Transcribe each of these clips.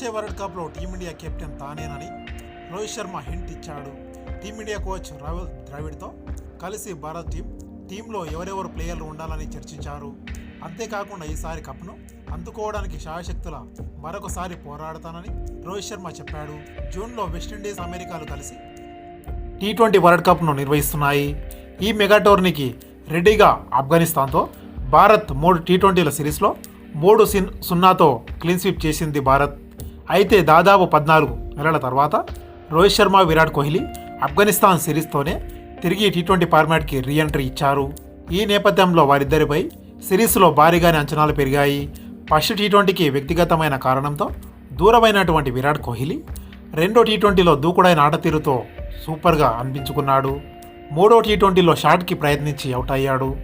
వచ్చే వరల్డ్ కప్లో team India captain తానేనని రోహిత్ శర్మ హింట్ ఇచ్చాడు. టీమిండియా కోచ్ రవి ద్రవిడ్తో కలిసి భారత్ టీం టీంలో ఎవరెవరు ప్లేయర్లు ఉండాలని చర్చించారు. అంతేకాకుండా ఈసారి కప్ను అందుకోవడానికి శాయశక్తుల మరొకసారి పోరాడతానని రోహిత్ శర్మ చెప్పాడు. జూన్లో వెస్టిండీస్ అమెరికాలు కలిసి టీ ట్వంటీ వరల్డ్ కప్ను నిర్వహిస్తున్నాయి. ఈ మెగా టోర్నీకి రెడీగా ఆఫ్ఘనిస్తాన్తో భారత్ మూడు టీ ట్వంటీల సిరీస్లో మూడు సిన్ సున్నాతో క్లీన్ స్వీప్ చేసింది భారత్. అయితే దాదాపు పద్నాలుగు నెలల తర్వాత రోహిత్ శర్మ విరాట్ కోహ్లీ ఆఫ్ఘనిస్తాన్ సిరీస్తోనే తిరిగి టీ ట్వంటీ ఫార్మాట్కి రీఎంట్రీ ఇచ్చారు. ఈ నేపథ్యంలో వారిద్దరిపై సిరీస్లో భారీగానే అంచనాలు పెరిగాయి. ఫస్ట్ టీ ట్వంటీకి వ్యక్తిగతమైన కారణంతో దూరమైనటువంటి విరాట్ కోహ్లీ రెండో టీ ట్వంటీలో దూకుడైన ఆటతీరుతో సూపర్గా అనిపించుకున్నాడు. మూడో టీ ట్వంటీలో షాట్కి ప్రయత్నించి అవుట్ అయ్యాడు.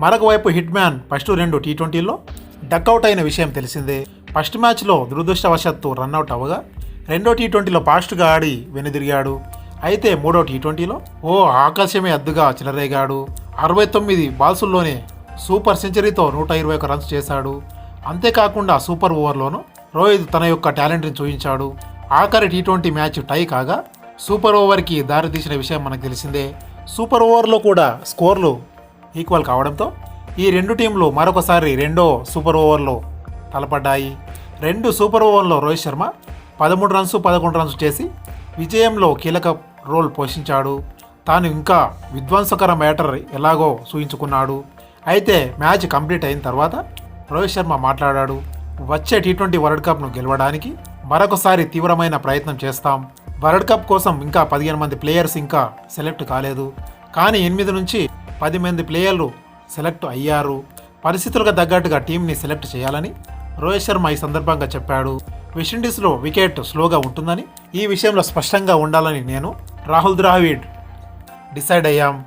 మరొక వైపు హిట్ మ్యాన్ ఫస్ట్ రెండు టీ ట్వంటీలో డక్అవుట్ అయిన విషయం తెలిసిందే. ఫస్ట్ మ్యాచ్లో దురదృష్టవశాత్తు రన్అట్ అవ్వగా రెండో టీ ట్వంటీలో ఫాస్ట్గా ఆడి వెనుదిరిగాడు. అయితే మూడో టీ ట్వంటీలో ఓ ఆకాశమే అద్దుగా చిలరేగాడు. అరవై తొమ్మిది బాల్సుల్లోనే సూపర్ సెంచరీతో నూట ఇరవై ఒక రన్స్ చేశాడు. అంతేకాకుండా సూపర్ ఓవర్లోనూ రోహిత్ తన యొక్క టాలెంట్ని చూపించాడు. ఆఖరి టీ ట్వంటీ మ్యాచ్ టై కాగా సూపర్ ఓవర్కి దారితీసిన విషయం మనకు తెలిసిందే. సూపర్ ఓవర్లో కూడా స్కోర్లు ఈక్వల్ కావడంతో ఈ రెండు టీంలు మరొకసారి రెండో సూపర్ ఓవర్లో తలపడ్డాయి. రెండు సూపర్ ఓవర్లో రోహిత్ శర్మ పదమూడు రన్స్ పదకొండు రన్స్ చేసి విజయంలో కీలక రోల్ పోషించాడు. తాను ఇంకా విధ్వంసకర మ్యాటర్ ఎలాగో చూయించుకున్నాడు అయితే మ్యాచ్ కంప్లీట్ అయిన తర్వాత రోహిత్ శర్మ మాట్లాడాడు. వచ్చే టీ ట్వంటీ వరల్డ్ కప్ను గెలవడానికి మరొకసారి తీవ్రమైన ప్రయత్నం చేస్తాం. వరల్డ్ కప్ కోసం ఇంకా పదిహేను మంది ప్లేయర్స్ ఇంకా సెలెక్ట్ కాలేదు. కానీ ఎనిమిది నుంచి పది మంది ప్లేయర్లు సెలెక్ట్ అయ్యారు. పరిస్థితులకు తగ్గట్టుగా టీంని సెలెక్ట్ చేయాలని రోహిత్ శర్మ ఈ సందర్భంగా చెప్పాడు వెస్టిండీస్లో వికెట్ స్లోగా ఉంటుందని ఈ విషయంలో స్పష్టంగా ఉండాలని నేను రాహుల్ ద్రావిడ్ డిసైడ్ అయ్యాం.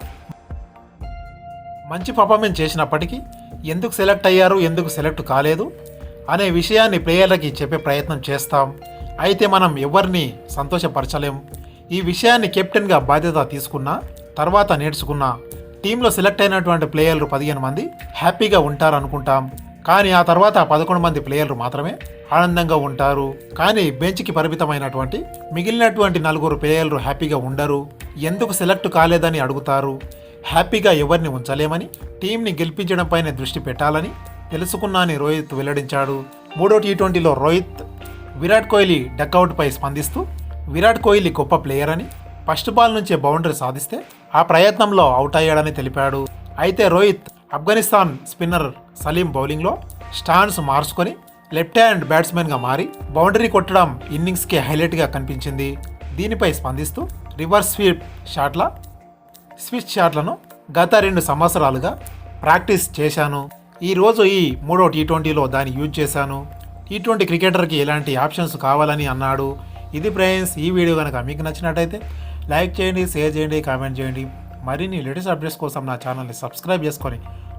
మంచి పర్ఫార్మెన్స్ చేసినప్పటికీ ఎందుకు సెలెక్ట్ అయ్యారు ఎందుకు సెలెక్ట్ కాలేదు అనే విషయాన్ని ప్లేయర్లకి చెప్పే ప్రయత్నం చేస్తాం. అయితే మనం ఎవరిని సంతోషపరచలేం. ఈ విషయాన్ని కెప్టెన్గా బాధ్యత తీసుకున్నా తర్వాత నేర్చుకున్నా. టీంలో సెలెక్ట్ అయినటువంటి ప్లేయర్లు పదిహేను మంది హ్యాపీగా ఉంటారనుకుంటాం. కానీ ఆ తర్వాత పదకొండు మంది ప్లేయర్లు మాత్రమే ఆనందంగా ఉంటారు. కానీ బెంచ్కి పరిమితమైనటువంటి మిగిలినటువంటి నలుగురు ప్లేయర్లు హ్యాపీగా ఉండరు. ఎందుకు సెలెక్ట్ కాలేదని అడుగుతారు. హ్యాపీగా ఎవరిని ఉంచలేమని టీంని గెలిపించడంపైనే దృష్టి పెట్టాలని తెలుసుకున్నాని రోహిత్ వెల్లడించాడు. మూడో టీ ట్వంటీలో రోహిత్ విరాట్ కోహ్లీ డక్అవుట్పై స్పందిస్తూ విరాట్ కోహ్లీ గొప్ప ప్లేయర్ అని ఫస్ట్ బాల్ నుంచే బౌండరీ సాధిస్తే ఆ ప్రయత్నంలో అవుట్ అయ్యాడని తెలిపాడు. అయితే రోహిత్ ఆఫ్ఘనిస్తాన్ స్పిన్నర్ సలీం బౌలింగ్లో స్టాండ్స్ మార్చుకొని లెఫ్ట్ హ్యాండ్ బ్యాట్స్మెన్గా మారి బౌండరీ కొట్టడం ఇన్నింగ్స్కి హైలైట్గా కనిపించింది. దీనిపై స్పందిస్తూ రివర్స్ స్వీప్ షాట్ల స్విచ్ షాట్లను గత రెండు సంవత్సరాలుగా ప్రాక్టీస్ చేశాను. ఈరోజు ఈ మూడో టీ ట్వంటీలో దాన్ని యూజ్ చేశాను. టీ ట్వంటీ క్రికెటర్కి ఎలాంటి ఆప్షన్స్ కావాలని అన్నాడు. ఇది ఫ్రెండ్స్ ఈ వీడియో కనుక మీకు నచ్చినట్టయితే లైక్ చేయండి షేర్ చేయండి కామెంట్ చేయండి. మరిన్ని లేటెస్ట్ అప్డేట్స్ కోసం నా ఛానల్ని సబ్స్క్రైబ్ చేసుకొని